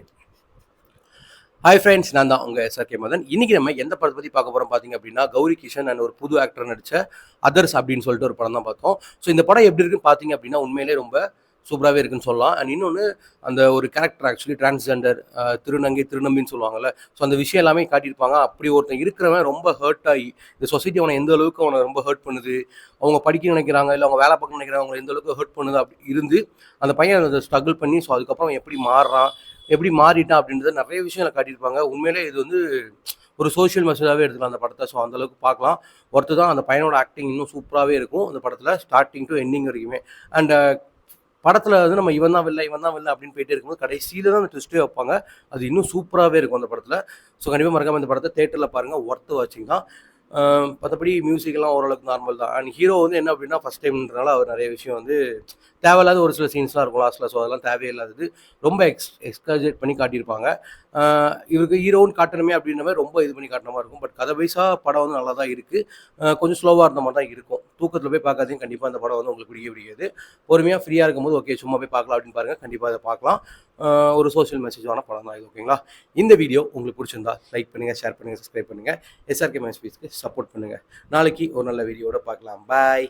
Okay hi friends நான் தான் உங்கள் எஸ்ஆர்கே மதன். இன்னைக்கு நம்ம எந்த படத்தை பற்றி பார்க்க போகிறோம் பார்த்தீங்க அப்படின்னா கௌரி கிஷன் அண்ட் ஒரு புது ஆக்டர் நடித்த அதர்ஸ் அப்படின்னு சொல்லிட்டு ஒரு படம் தான் பார்த்தோம். ஸோ இந்த படம் எப்படி இருக்குன்னு பார்த்தீங்க அப்படின்னா உண்மையிலே ரொம்ப சூப்பராகவே இருக்குன்னு சொல்லலாம். அண்ட் இன்னொன்று அந்த ஒரு கேரக்டர் ஆக்சுவலி டிரான்ஸ்ஜெண்டர் திருநங்கை திருநம்பின்னு சொல்லுவாங்கல்ல. ஸோ அந்த விஷயம் எல்லாமே காட்டியிருப்பாங்க. அப்படி ஒருத்தன் இருக்கிறவன் ரொம்ப ஹர்ட் ஆகி இந்த சொசைட்டி அவனை எந்த அளவுக்கு அவனை ரொம்ப ஹர்ட் பண்ணுது அவங்க படிக்க நினைக்கிறாங்க இல்லை அவங்க வேலை பார்க்க நினைக்கிறாங்க அவங்க எந்த அளவுக்கு ஹர்ட் பண்ணுது அப்படி இருந்து அந்த பையன் அதை ஸ்ட்ரகிள் பண்ணி ஸோ அதுக்கப்புறம் எப்படி மாறுறான் எப்படி மாறிட்டான் அப்படின்றத நிறைய விஷயங்களை காட்டியிருப்பாங்க. உண்மையிலே இது வந்து ஒரு சோஷியல் மெசேஜாகவே எடுத்துக்கலாம் அந்த படத்தை. ஸோ அந்தளவுக்கு பார்க்கலாம். ஒருத்தர் தான். அந்த பையனோட ஆக்டிங் இன்னும் சூப்பராகவே இருக்கும். அந்த படத்தில் ஸ்டார்டிங் டு எண்டிங் வரைக்குமே. அண்ட் படத்தில் வந்து நம்ம இவன் தான் வெளில இவன் தான் வெளில அப்படின்னு போயிட்டே இருக்கும்போது கடைசியில் தான் அந்த ட்விஸ்ட்டே வைப்பாங்க. அது இன்னும் சூப்பராகவே இருக்கும் அந்த படத்தில். ஸோ கண்டிப்பாக மறக்காமல் இந்த படத்தை தேட்டரில் பாருங்கள் ஒர்த்து வாட்சிங் தான். மற்றபடி மியூசிக்லாம் ஓரளவுக்கு நார்மல் தான். அண்ட் ஹீரோ வந்து என்ன அப்படின்னா ஃபஸ்ட் டைம்ன்றனால அவர் நிறைய விஷயம் வந்து தேவையில்லாத ஒரு சில சீன்ஸ்லாம் இருக்கும் லாஸ்ட்டில் ஸோ அதெல்லாம் தேவையில்லாதது ரொம்ப எக்ஸ் எக்ஸ்கஜேட் பண்ணி காட்டியிருப்பாங்க. இவருக்கு ஹீரோன்னு காட்டணுமே அப்படின்ற மாதிரி ரொம்ப இது பண்ணி காட்டின மாதிரி இருக்கும். பட் கதை வைஸாக படம் வந்து நல்லா தான் இருக்குது கொஞ்சம் ஸ்லோவாக இருந்த மாதிரி தான் இருக்கும். தூக்கத்தில் போய் பார்க்காதீங்க. கண்டிப்பாக அந்த படம் வந்து உங்களுக்கு பிடிக்க பிடிக்காது. பொறுமையாக ஃப்ரீயாக இருக்கும்போது ஓகே சும்மா போய் பார்க்கலாம் அப்படின்னு பாருங்கள் கண்டிப்பாக அதை பார்க்கலாம். ஒரு சோஷியல் மெசேஜான படம் தான் இது ஓகேங்களா இந்த வீடியோ உங்களுக்கு பிடிச்சிருந்தா லைக் பண்ணுங்கள் ஷேர் பண்ணுங்கள் சப்ஸ்கிரைப் பண்ணுங்கள் எஸ்ஆர்கே மைஸ் ஃபீஸ்க்கு சப்போர்ட் பண்ணுங்கள் நாளைக்கு ஒரு நல்ல வீடியோட பார்க்கலாம். பாய்